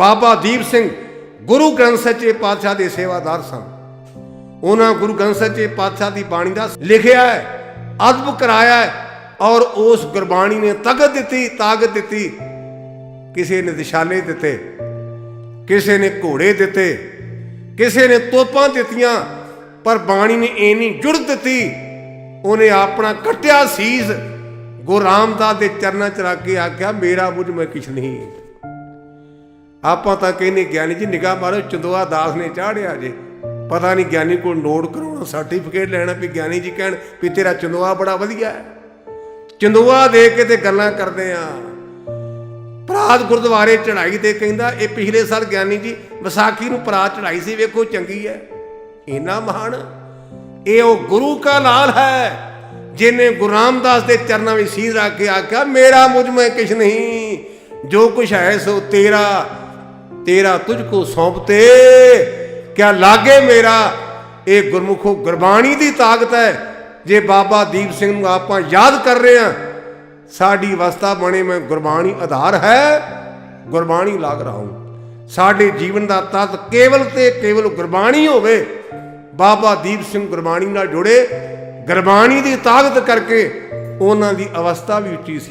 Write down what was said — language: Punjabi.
ਬਾਬਾ ਦੀਪ ਸਿੰਘ ਗੁਰੂ ਗ੍ਰੰਥ ਸੱਚੇ ਪਾਤਸ਼ਾਹ ਦੇ ਸੇਵਾਦਾਰ ਸਨ। ਉਹਨਾਂ ਗੁਰੂ ਗ੍ਰੰਥ ਸੱਚੇ ਪਾਤਸ਼ਾਹ ਦੀ ਬਾਣੀ ਦਾ ਲਿਖਿਆ ਹੈ, ਅਦਬ ਕਰਾਇਆ ਹੈ ਔਰ ਉਸ ਗੁਰਬਾਣੀ ਨੇ ਤਾਕਤ ਦਿੱਤੀ ਤਾਕਤ ਦਿੱਤੀ। ਕਿਸੇ ਨੇ ਦਿਸ਼ਾਲੇ ਦਿੱਤੇ, ਕਿਸੇ ਨੇ ਘੋੜੇ ਦਿੱਤੇ, ਕਿਸੇ ਨੇ ਤੋਪਾਂ ਦਿੱਤੀਆਂ, ਪਰ ਬਾਣੀ ਨੇ ਇੰਨੀ ਨਹੀਂ ਜੁੜ ਦਿੱਤੀ, ਉਹਨੇ ਆਪਣਾ ਕਟਿਆ ਸੀਸ। ਗੁਰੂ ਰਾਮਦਾਸ ਦੇ ਚਰਨਾਂ ਚ ਰੱਖ ਕੇ ਆਖਿਆ, ਮੇਰਾ ਮੁਝ ਮੈਂ ਕਿਛ ਨਹੀਂ। ਆਪਾਂ ਤਾਂ ਕਹਿੰਦੇ ਗਿਆਨੀ ਜੀ ਨਿਗਾਹ ਮਾਰੋ, ਚੰਦੋਆ ਦਾਸ ਨੇ ਚਾੜਿਆ ਜੇ। ਪਤਾ ਨਹੀਂ ਗਿਆਨੀ ਕੋਲ ਨੋਟ ਕਰਾਉਣਾ ਸਰਟੀਫਿਕੇਟ ਲੈਣਾ, ਵੀ ਗਿਆਨੀ ਜੀ ਕਹਿਣ ਵੀ ਤੇਰਾ ਚੰਦੋਆ ਬੜਾ ਵਧੀਆ ਹੈ। ਚੰਦੋਆ ਦੇ ਕੇ ਤੇ ਗੱਲਾਂ ਕਰਦੇ ਆ। ਪ੍ਰਾਤ ਗੁਰਦੁਆਰੇ ਚੜਾਈ ਤੇ ਕਹਿੰਦਾ, ਇਹ ਪਿਛਲੇ ਸਾਲ ਗਿਆਨੀ ਜੀ ਵਿਸਾਖੀ ਨੂੰ ਪ੍ਰਾਤ ਚੜਾਈ ਸੀ, ਵੇਖੋ ਚੰਗੀ ਹੈ। ਇੰਨਾ ਮਹਾਨ, ਇਹ ਉਹ ਗੁਰੂ ਕਾ ਲਾਲ ਹੈ ਜਿਨੇ ਗੁਰੂ ਰਾਮਦਾਸ ਦੇ ਚਰਨਾਂ ਵਿੱਚ ਸੀਸ ਰੱਖ ਕੇ ਆਖਿਆ, ਮੇਰਾ ਮੁਝ ਮੈਂ ਕਿਛ ਨਹੀਂ, ਜੋ ਕੁਛ ਹੈ ਸੋ ਤੇਰਾ। ਤੇਰਾ ਤੁਝ ਕੋ ਸੌਂਪਤੇ ਕਿਆ ਲਾਗੇ ਮੇਰਾ ਇਹ ਗੁਰਮੁਖੋ ਗੁਰਬਾਣੀ ਦੀ ਤਾਕਤ ਹੈ। ਜੇ ਬਾਬਾ ਦੀਪ ਸਿੰਘ ਨੂੰ ਆਪਾਂ ਯਾਦ ਕਰ ਰਹੇ ਹਾਂ, ਸਾਡੀ ਅਵਸਥਾ ਬਣੇ ਮੈਂ ਗੁਰਬਾਣੀ ਆਧਾਰ ਹੈ। ਗੁਰਬਾਣੀ ਲਾਗ ਰਹਾ ਹੂੰ। ਸਾਡੇ ਜੀਵਨ ਦਾ ਤਤ ਕੇਵਲ ਤੇ ਕੇਵਲ ਗੁਰਬਾਣੀ ਹੋਵੇ। ਬਾਬਾ ਦੀਪ ਸਿੰਘ ਗੁਰਬਾਣੀ ਨਾਲ ਜੁੜੇ, ਗੁਰਬਾਣੀ ਦੀ ਤਾਕਤ ਕਰਕੇ ਉਹਨਾਂ ਦੀ ਅਵਸਥਾ ਵੀ ਉੱਚੀ ਸੀ।